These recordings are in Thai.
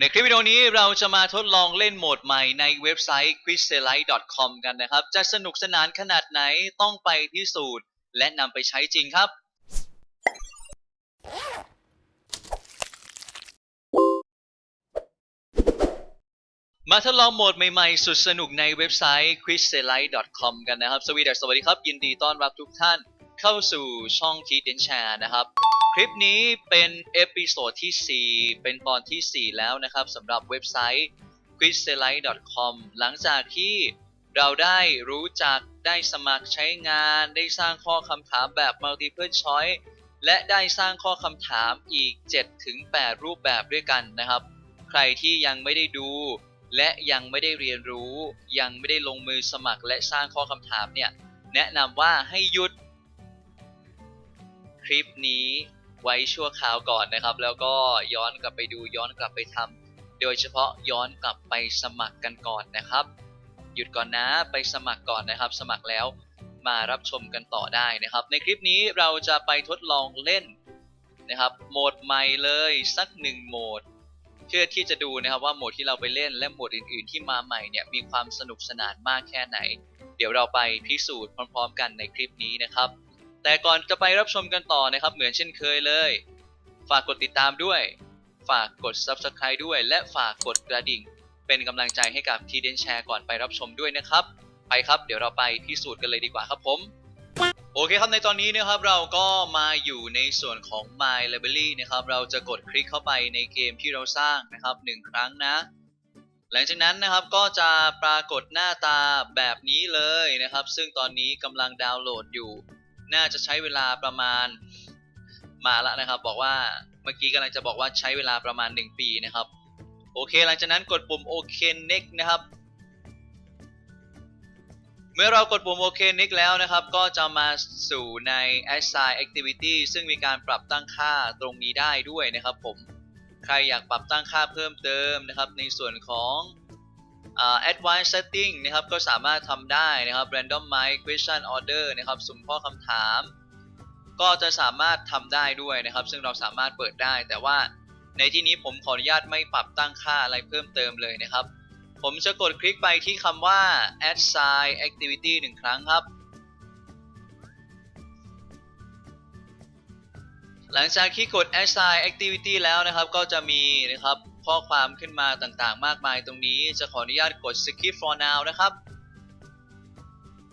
ในคลิปวิดีโอนี้เราจะมาทดลองเล่นโหมดใหม่ในเว็บไซต์ quizzelite.com กันนะครับ จะสนุกสนานขนาดไหนต้องไปพิสูจน์และนำไปใช้จริงครับ มาทดลองโหมดใหม่ๆ สุดสนุกในเว็บไซต์ quizzelite.com กันนะครับ สวีดัสสวัสดีครับ ยินดีต้อนรับทุกท่าน เข้าสู่ช่องทีเดนแชร์นะครับ คลิปนี้เป็นเอพิโซดที่ 4 เป็นตอนที่ 4 แล้วนะครับสำหรับเว็บไซต์ quizzelite.com หลังจากที่เราได้รู้จักได้สมัครใช้งาน ได้สร้างข้อคำถามแบบ multiple choice และได้สร้างข้อคำถามอีก 7-8 รูปแบบด้วยกันนะครับ ใครที่ยังไม่ได้ดู และยังไม่ได้เรียนรู้ ยังไม่ได้ลงมือสมัครและสร้างข้อคำถามเนี่ยแนะนำว่าให้หยุด คลิปนี้ไว้ชั่วคราวก่อนนะครับ แล้วก็ย้อนกลับไปดูย้อนกลับไปทำโดยเฉพาะย้อนกลับไปสมัครกันก่อนนะครับ หยุดก่อนนะไปสมัครก่อนนะครับ สมัครแล้วมารับชมกันต่อได้นะครับ ในคลิปนี้เราจะไปทดลองเล่นนะครับโหมดใหม่เลยสักหนึ่งโหมด เพื่อที่จะดูนะครับว่าโหมดที่เราไปเล่นและโหมดอื่น ๆ ที่มาใหม่เนี่ยมีความสนุกสนานมากแค่ไหน เดี๋ยวเราไปพิสูจน์พร้อม ๆ กันในคลิปนี้นะครับ แต่ก่อนจะไปรับชมกันต่อนะครับ เหมือนเช่นเคยเลย ฝากกดติดตามด้วย ฝากกด Subscribe ด้วย และฝากกดกระดิ่ง เป็นกำลังใจให้กับทีเดนแชร์ก่อนไปรับชมด้วยนะครับ ไปครับ เดี๋ยวเราไปพิสูจน์กันเลยดีกว่าครับผมโอเคครับในตอนนี้นะครับเราก็มาอยู่ในส่วนของ My Library นะครับ เราจะกดคลิกเข้าไปในเกมที่เราสร้างนะครับหนึ่งครั้งนะ หลังจากนั้นนะครับก็จะปรากฏหน้าตาแบบนี้เลยนะครับ ซึ่งตอนนี้กำลังดาวน์โหลดอยู่ น่าจะใช้เวลาประมาณมาละนะครับ บอกว่าเมื่อกี้กำลังจะบอกว่าใช้เวลาประมาณ 1 ปีนะครับ โอเค หลังจากนั้นกดปุ่มโอเค next นะครับ เมื่อเรากดปุ่มโอเค next แล้วนะครับ ก็จะมาสู่ใน assign activity ซึ่งมีการปรับตั้งค่าตรงนี้ได้ด้วยนะครับผม ใครอยากปรับตั้งค่าเพิ่มเติมนะครับ ในส่วนของ advanced setting นะครับก็สามารถทำได้นะครับ randomize question order นะครับสุ่มข้อคำถาม ก็จะสามารถทำได้ด้วยนะครับ ซึ่งเราสามารถเปิดได้ แต่ว่าในที่นี้ผมขออนุญาตไม่ปรับตั้งค่าอะไรเพิ่มเติมเลยนะครับ ผมจะกดคลิกไปที่คำว่า assign activity หนึ่งครั้งครับ หลังจากที่กด assign activity แล้วนะครับ ก็จะมีนะครับ ข้อความขึ้นมาต่างๆ มากมายตรงนี้จะขออนุญาตกด skip for now นะครับ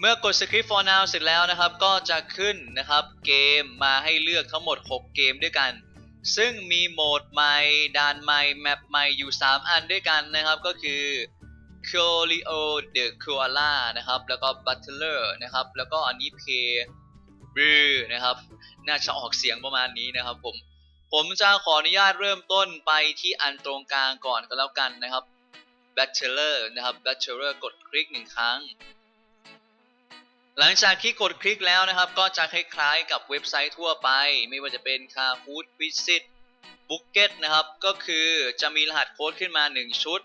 เมื่อกด skip for now เสร็จแล้วนะครับ ก็จะขึ้นนะครับเกมมาให้เลือกทั้งหมด 6 เกมด้วยกัน ซึ่งมีโหมดใหม่ด่านใหม่แมปใหม่อยู่ 3 อันด้วยกันนะครับ ก็คือ c o l i o the Koala นะครับ แล้วก็ Butler นะครับ แล้วก็อันนี้ Pay บือนะครับ น่าจะออกเสียงประมาณนี้นะครับผม ผมจะขออนุญาตเริ่มต้นไปที่อันตรงกลางก่อนก็แล้วกันนะครับ Bachelor นะครับ Bachelor กดคลิกหนึ่งครั้ง หลังจากที่กดคลิกแล้วนะครับ ก็จะคล้ายๆกับเว็บไซต์ทั่วไป ไม่ว่าจะเป็น Kahoot Visit Bucket นะครับ ก็คือจะมีรหัสโค้ดขึ้นมา 1 ชุด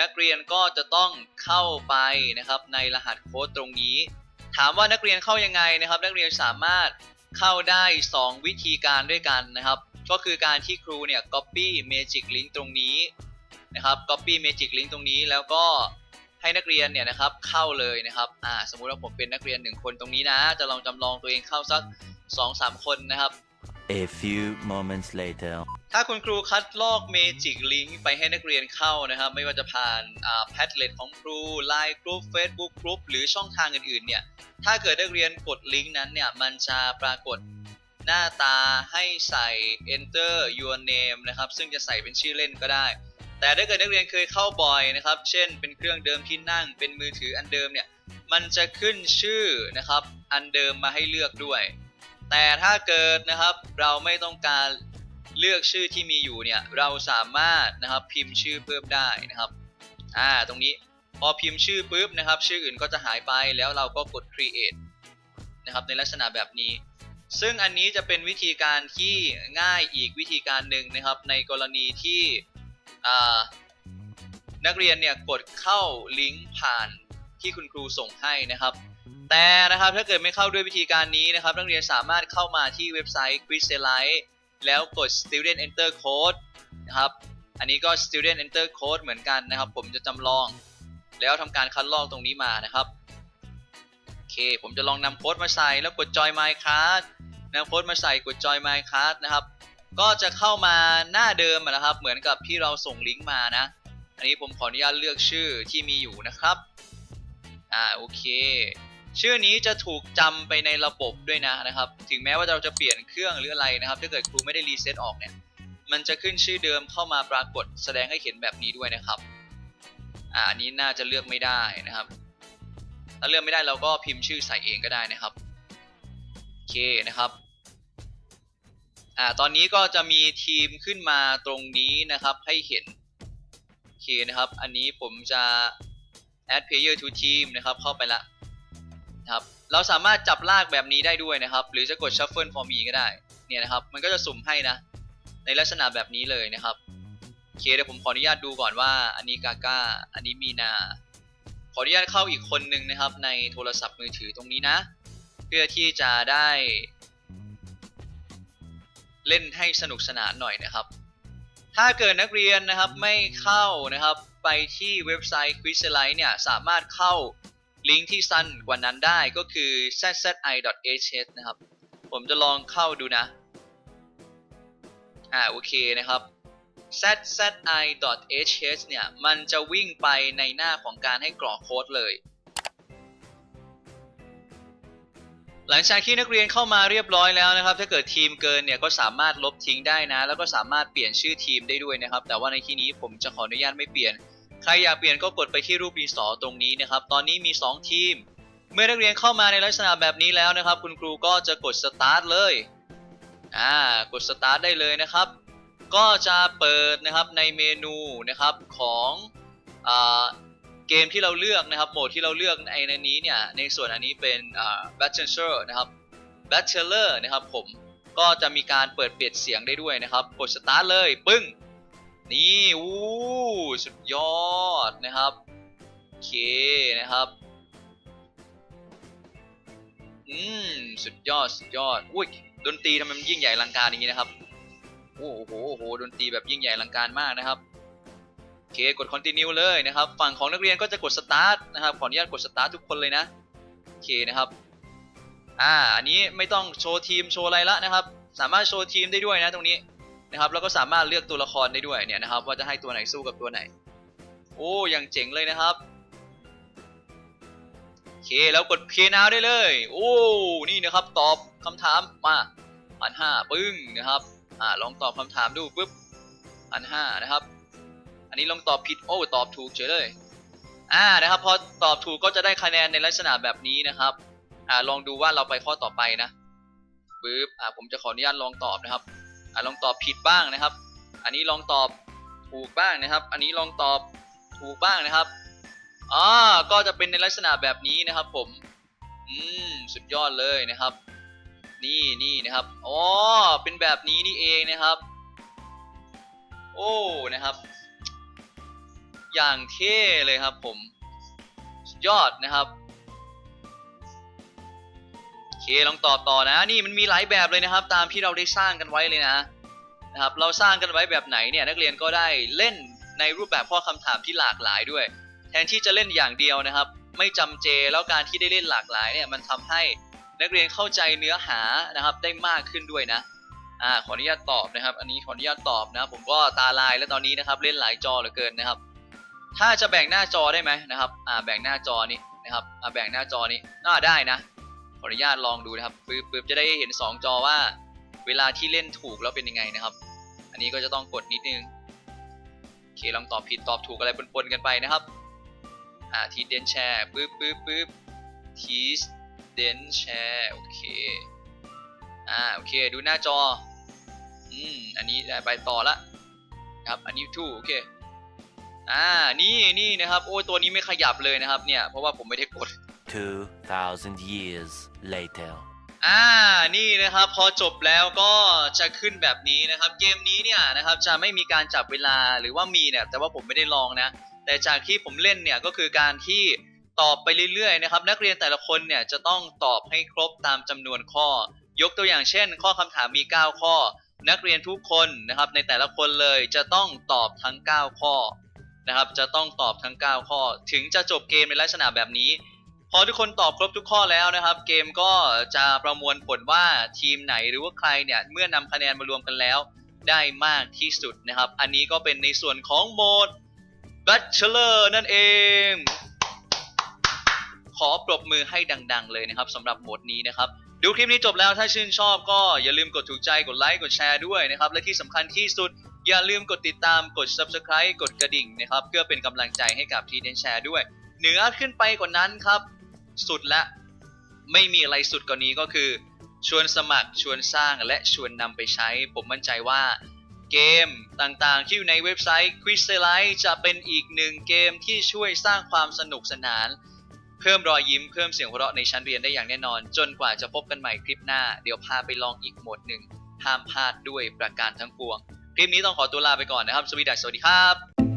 นักเรียนก็จะต้องเข้าไปนะครับในรหัสโค้ดตรงนี้ ถามว่านักเรียนเข้ายังไงนะครับ นักเรียนสามารถเข้าได้ 2 วิธีการด้วยกันนะครับ ก็คือการที่ครูเนี่ย copy magic link ตรงนี้นะครับ copy magic link ตรงนี้แล้วก็ให้นักเรียนเนี่ยนะครับเข้าเลยนะครับอ่าสมมุติว่าผมเป็นนักเรียนหนึ่งคนตรงนี้นะ จะลองจำลองตัวเองเข้าสัก 2-3 คนนะครับ A few moments later. ถ้าคุณครูคัดลอก Magic Link ไปให้นักเรียนเข้านะครับ ไม่ว่าจะผ่านอ่าแพทเลตของครู Line Group Facebook Group หรือช่องทางอื่นๆเนี่ย ถ้าเกิดนักเรียนกดลิงก์นั้นเนี่ย มันจะปรากฏ หน้าตาให้ใส่ enter your name นะครับ ซึ่งจะใส่เป็นชื่อเล่นก็ได้ แต่ถ้าเกิดนักเรียนเคยเข้าบ่อยนะครับ เช่น เป็นเครื่องเดิมที่นั่ง เป็นมือถืออันเดิมเนี่ย มันจะขึ้นชื่อนะครับ อันเดิมมาให้เลือกด้วย แต่ถ้าเกิดนะครับ เราไม่ต้องการเลือกชื่อที่มีอยู่เนี่ย เราสามารถนะครับพิมพ์ชื่อเพิ่มได้นะครับ อ่า ตรงนี้พอพิมพ์ชื่อปุ๊บนะครับ ชื่ออื่นก็จะหายไปแล้วเราก็กด create นะครับในลักษณะแบบนี้ ซึ่งอันนี้จะเป็นวิธีการที่ง่ายอีกวิธีการหนึ่งนะครับ ในกรณีที่นักเรียนเนี่ยกดเข้าลิงก์ผ่านที่คุณครูส่งให้นะครับ แต่นะครับถ้าเกิดไม่เข้าด้วยวิธีการนี้นะครับ นักเรียนสามารถเข้ามาที่เว็บไซต์ Quizzelite แล้วกด Student Enter Code นะครับ อันนี้ก็ student enter code เหมือนกันนะครับ ผมจะจำลอง แล้วทำการคัดลอกตรงนี้มานะครับ โอเค ผมจะลองนำโค้ดมาใส่แล้วกด join my card นำโค้ดมาใส่กด join my card นะครับ ก็จะเข้ามาหน้าเดิมนะครับ เหมือนกับที่เราส่งลิงก์มานะ อันนี้ผมขออนุญาตเลือกชื่อที่มีอยู่นะครับ อ่าโอเค ชื่อนี้จะถูกจำไปในระบบด้วยนะนะครับ ถึงแม้ว่าเราจะเปลี่ยนเครื่องหรืออะไรนะครับ ถ้าเกิดครูไม่ได้รีเซ็ตออกเนี่ย มันจะขึ้นชื่อเดิมเข้ามาปรากฏแสดงให้เห็นแบบนี้ด้วยนะครับ อ่าอันนี้น่าจะเลือกไม่ได้นะครับ ถ้าเลือกไม่ได้เราก็พิมพ์ชื่อใส่เองก็ได้นะครับ เคนะครับอ่าตอนนี้ก็จะมีทีมขึ้นมาตรงนี้นะครับให้เห็นโอเคนะครับ อันนี้ผมจะ add player to team นะครับเข้าไปละนะครับเราสามารถจับลากแบบนี้ได้ด้วยนะครับ หรือจะกด shuffle for me ก็ได้เนี่ยนะครับ มันก็จะสุ่มให้นะ ในลักษณะแบบนี้เลยนะครับโอเคเดี๋ยวผมขออนุญาตดูก่อนว่า อันนี้กาก้าอันนี้มีนา ขออนุญาตเข้าอีกคนหนึ่งนะครับ ในโทรศัพท์มือถือตรงนี้นะ เพื่อที่จะได้ เล่นให้สนุกสนานหน่อยนะครับ ถ้าเกิดนักเรียนนะครับไม่เข้านะครับไปที่เว็บไซต์ Quizlite เนี่ยสามารถเข้าลิงก์ที่สั้นกว่านั้นได้ก็คือ zzI.hh นะครับ ผมจะลองเข้าดูนะ อ่าโอเคนะครับ zzI.hh เนี่ย มันจะวิ่งไปในหน้าของการให้กรอกโค้ดเลย หลังจากที่นักเรียนเข้ามาเรียบร้อยแล้วนะครับ ถ้าเกิดทีมเกินเนี่ยก็สามารถลบทิ้งได้นะ แล้วก็สามารถเปลี่ยนชื่อทีมได้ด้วยนะครับ แต่ว่าในที่นี้ผมจะขออนุญาตไม่เปลี่ยน ใครอยากเปลี่ยนก็กดไปที่รูปดินสอตรงนี้นะครับ ตอนนี้มี 2 ทีม เมื่อนักเรียนเข้ามาในลักษณะแบบนี้แล้วนะครับ คุณครูก็จะกด start เลย อ่า กด start ได้เลยนะครับ ก็จะเปิดนะครับในเมนูนะครับของอ่า เกมที่เราเลือกนะครับโหมดที่เราเลือกในในนี้เนี่ยในส่วนอันนี้เป็น Bachelor นะครับ Bachelor นะครับผมก็จะมีการเปิดเปลี่ยนเสียงได้ด้วยนะครับกด start เลยปึ้งนี่อู้สุดยอดนะครับโอเคนะครับอืมสุดยอดสุดยอดอุ้ยดนตรีทำไมมันยิ่งใหญ่ลังการอย่างนี้นะครับโอ้โหโอ้โหดนตรีแบบยิ่งใหญ่ลังการมากนะครับ โอเคกด continue เลยนะครับ ฝั่งของนักเรียนก็จะกด start นะครับ ขออนุญาตกด start ทุกคนเลยนะ โอเคนะครับ อ่า อันนี้ไม่ต้องโชว์ทีมโชว์อะไรละนะครับ สามารถโชว์ทีมได้ด้วยนะตรงนี้นะครับ แล้วก็สามารถเลือกตัวละครได้ด้วยเนี่ยนะครับ ว่าจะให้ตัวไหนสู้กับตัวไหน โอ้ยังเจ๋งเลยนะครับ โอเค แล้วกด Play Now ได้เลย โอ้ นี่นะครับ ตอบคำถามมาพันห้าปึ้งนะครับ อ่า ลองตอบคำถามดูปุ๊บพันห้านะครับ อันนี้ลองตอบผิดโอ้ตอบถูกเฉยเลยอ่านะครับพอตอบถูกก็จะได้คะแนนในลักษณะแบบนี้นะครับอ่าลองดูว่าเราไปข้อต่อไปนะปึ๊บอ่าผมจะขออนุญาตลองตอบนะครับอ่าลองตอบผิดบ้างนะครับ อันนี้ลองตอบถูกบ้างนะครับ อันนี้ลองตอบถูกบ้างนะครับอ่าก็จะเป็นในลักษณะแบบนี้นะครับ ผมอืมสุดยอดเลยนะครับ นี่นี่นะครับอ๋อเป็นแบบนี้นี่เองนะครับ โอ้นะครับ อย่างเท่เลยครับผมสุดยอดนะครับโอเคลองตอบต่อนะนี่มันมีหลายแบบเลยนะครับ ตามที่เราได้สร้างกันไว้เลยนะนะครับ เราสร้างกันไว้แบบไหนเนี่ยนักเรียนก็ได้เล่นในรูปแบบข้อคำถามที่หลากหลายด้วย แทนที่จะเล่นอย่างเดียวนะครับ ไม่จำเจแล้วการที่ได้เล่นหลากหลายเนี่ยมันทำให้นักเรียนเข้าใจเนื้อหานะครับได้มากขึ้นด้วยนะอ่าขออนุญาตตอบนะครับ อันนี้ขออนุญาตตอบนะ ผมก็ตาลายแล้วตอนนี้นะครับ เล่นหลายจอเหลือเกินนะครับ ถ้าจะแบ่งหน้าจอได้ไหมนะครับ อ่าแบ่งหน้าจอนี้นะครับ อ่าแบ่งหน้าจอนี้น่าได้นะ ขออนุญาตลองดูนะครับปึ๊บปึ๊บจะได้เห็น 2 จอว่า เวลาที่เล่นถูกแล้วเป็นยังไงนะครับ อันนี้ก็จะต้องกดนิดนึงโอเคลองตอบผิดตอบถูกอะไรปนๆกันไปนะครับ อ่าทีเดนแชร์ปึ๊บปึ๊บปึ๊บทีเดนแชร์โอเค อ่าโอเคดูหน้าจอ อืมอันนี้ได้ไปต่อละครับอันนี้ทูกโอเค อ่านี่นี่นะครับโอ้ยตัวนี้ไม่ขยับเลยนะครับเนี่ยเพราะว่าผมไม่ได้กด2,000 years later. อ่านี่นะครับพอจบแล้วก็จะขึ้นแบบนี้นะครับ เกมนี้เนี่ยนะครับจะไม่มีการจับเวลาหรือว่ามีเนี่ยแต่ว่าผมไม่ได้ลองนะ แต่จากที่ผมเล่นเนี่ยก็คือการที่ตอบไปเรื่อยๆนะครับนักเรียนแต่ละคนเนี่ยจะต้องตอบให้ครบตามจำนวนข้อ ยกตัวอย่างเช่น ข้อคำถามมี 9 ข้อ นักเรียนทุกคนนะครับในแต่ละคนเลยจะต้องตอบทั้ง 9 ข้อ นะครับ จะต้องตอบทั้ง 9 ข้อ ถึงจะจบเกมในลักษณะแบบนี้ พอทุกคนตอบครบทุกข้อแล้วนะครับ เกมก็จะประมวลผลว่าทีมไหนหรือว่าใครเนี่ยเมื่อนำคะแนนมารวมกันแล้ว ได้มากที่สุดนะครับ อันนี้ก็เป็นในส่วนของโหมด Bachelor นั่นเอง ขอปรบมือให้ดัง ๆ เลยนะครับสำหรับโหมดนี้นะครับดูคลิปนี้จบแล้วถ้าชื่นชอบก็อย่าลืมกดถูกใจกดไลค์กดแชร์ด้วยนะครับ และที่สำคัญที่สุด อย่าลืมกดติดตามกด Subscribe กดกระดิ่งนะครับ เพื่อเป็นกำลังใจให้กับทีเดนแชร์ด้วย เหนือขึ้นไปกว่านั้นครับ สุดละไม่มีอะไรสุดกว่านี้ก็คือ ชวนสมัครชวนสร้างและชวนนำไปใช้ ผมมั่นใจว่าเกมต่างๆ ที่อยู่ในเว็บไซต์ q u i z l i t จะเป็นอีกหนึ่งเกมที่ช่วยสร้างความสนุกสนาน เพิ่มรอยยิ้มเพิ่มเสียงหัวเราะในชั้นเรียนได้อย่างแน่นอน จนกว่าจะพบกันใหม่คลิปหน้า เดี๋ยวพาไปลองอีกโหมดหนึ่งห้ามพลาดด้วยประการทั้งปวง คลิปนี้ต้องขอตัวลาไปก่อนนะครับสวีดัสสวัสดีครับ